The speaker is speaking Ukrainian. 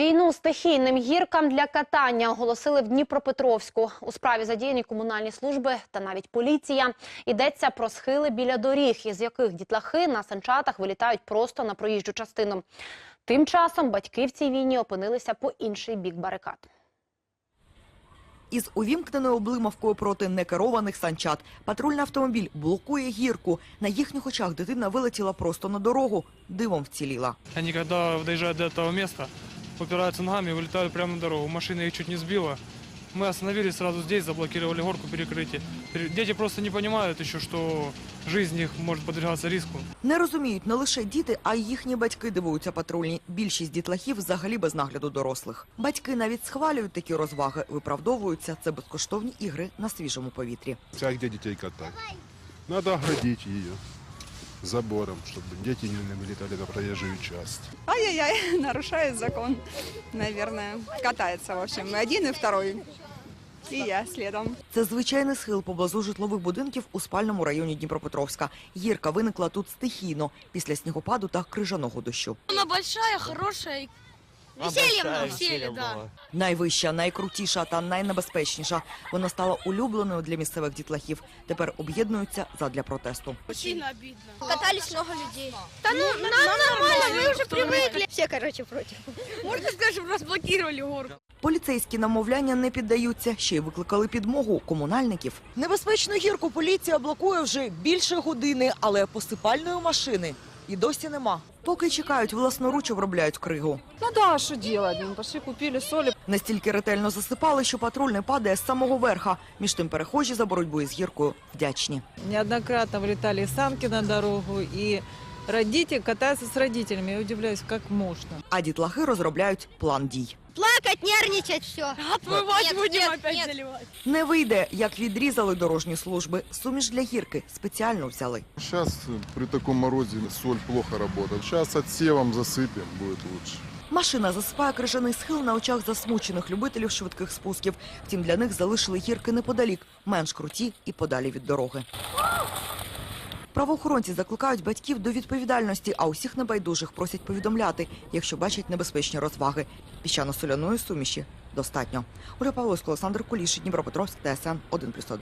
Війну стихійним гіркам для катання оголосили в Дніпропетровську. У справі задіяні комунальні служби та навіть поліція. Йдеться про схили біля доріг, із яких дітлахи на санчатах вилітають просто на проїжджу частину. Тим часом батьки в цій війні опинилися по інший бік барикад. Із увімкненою облимавкою проти некерованих санчат патрульний автомобіль блокує гірку. На їхніх очах дитина вилетіла просто на дорогу, дивом вціліла. Они когда доезжают до этого места, упираются ногами и вылетали прямо на дорогу. Машина их чуть не сбила. Мы остановились сразу здесь, заблокировали горку перекрытие. Пере- Дети просто не понимают еще, что жизнь их может подвергаться риску. Не розуміють не лише діти, а й їхні батьки дивуються патрульні. Більшість дітлахів взагалі без нагляду дорослих. Батьки навіть схвалюють такі розваги, виправдовуються. Це безкоштовні ігри на свіжому повітрі. А где детей катать? Надо оградить ее забором, чтобы дети не вылетали на проезжую часть. Ай-яй-яй, нарушает закон, наверное. Катается, в общем, и один, и второй. І я слідом. Це звичайний схил поблизу житлових будинків у спальному районі Дніпропетровська. Гірка виникла тут стихійно після снігопаду та крижаного дощу. Вона большая, хорошая. Веселье много, веселье, да. Найвища, найкрутіша та найнебезпечніша. Вона стала улюбленою для місцевих дітлахів. Тепер об'єднуються задля протесту. Сильно обидно. Катались много людей. Да ну, нам нормально, мы уже привыкли. Все, короче, против. Можно сказать, что разблокировали горку. Поліцейські намовляння не піддаються, ще й викликали підмогу комунальників. Небезпечну гірку поліція блокує вже більше години, але посипальної машини і досі нема. Поки чекають, власноруч обробляють кригу. Ну да, що делать? Мы пошли купили солі. Настільки ретельно засипали, що патруль не падає з самого верха. Між тим перехожі за боротьбою з гіркою вдячні. Неоднократно влітали санки на дорогу, і родители катаються з родителями. Я удивляюсь, як можна. А дітлахи розробляють план дій. Плакать, нервничать, все. Отмывать Нет, будем нет, опять нет. заливать. Не вийде, як відрізали дорожні служби. Суміш для гірки спеціально взяли. Сейчас при таком морозе соль плохо работает. Сейчас отсевом засыпем, будет лучше. Машина засипає крижаний схил на очах засмучених любителів швидких спусків. Втім, для них залишили гірки неподалік, менш круті і подалі від дороги. Правоохоронці закликають батьків до відповідальності, а усіх небайдужих просять повідомляти, якщо бачать небезпечні розваги. Піщано-соляної суміші достатньо. Оля Павловська, Олександр Куліш, Дніпропетровськ, ТСН 1+,1.